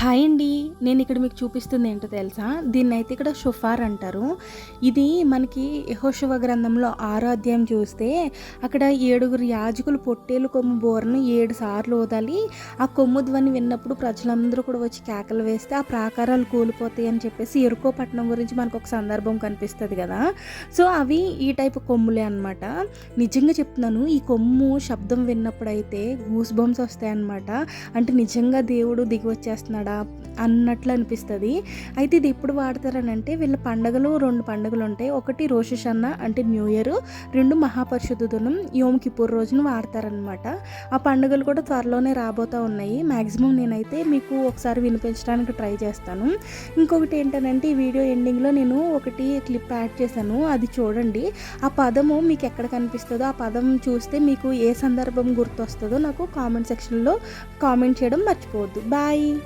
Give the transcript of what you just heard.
Hi అండి. నేను ఇక్కడ మీకు చూపిస్తుంది ఏంటో తెలుసా? దీన్ని అయితే ఇక్కడ షుఫార్ అంటారు. ఇది మనకి యహోశివ గ్రంథంలో ఆరో అధ్యాయం చూస్తే అక్కడ ఏడుగురు యాజకులు పొట్టేలు కొమ్ము బోరను ఏడు సార్లు ఓదాలి ఆ కొమ్ము ధ్వని విన్నప్పుడు ప్రజలందరూ కూడా వచ్చి కేకలు వేస్తే ఆ ప్రాకారాలు కూలిపోతాయి అని చెప్పేసి ఎరుకో పట్టణం గురించి మనకు ఒక సందర్భం కనిపిస్తుంది కదా. సో అవి ఈ టైప్ కొమ్ములే అనమాట నిజంగా చెప్తున్నాను ఈ కొమ్ము శబ్దం విన్నప్పుడు అయితే గూస్ బంప్స్ వస్తాయన్నమాట. అంటే నిజంగా దేవుడు దిగి వచ్చేస్తున్నాడు అన్నట్లు అనిపిస్తుంది. అయితే ఇది ఎప్పుడు వాడతారని అంటే వీళ్ళ పండగలు రెండు పండుగలు ఉంటాయి. ఒకటి రోషషన్న అంటే న్యూ ఇయర్. రెండు మహాపరిశుద్ధ దినం యోమ్ కిపూర్ రోజున వాడతారనమాట ఆ పండుగలు కూడా త్వరలోనే రాబోతూ ఉన్నాయి. మ్యాక్సిమం నేనైతే మీకు ఒకసారి వినిపించడానికి ట్రై చేస్తాను. ఇంకొకటి ఏంటంటే ఈ వీడియో ఎండింగ్లో నేను ఒకటి క్లిప్ యాడ్ చేశాను. అది చూడండి. ఆ పదము మీకు ఎక్కడ కనిపిస్తుందో ఆ పదం చూస్తే మీకు ఏ సందర్భం గుర్తొస్తుందో నాకు కామెంట్ సెక్షన్లో కామెంట్ చేయడం మర్చిపోవద్దు. బాయ్!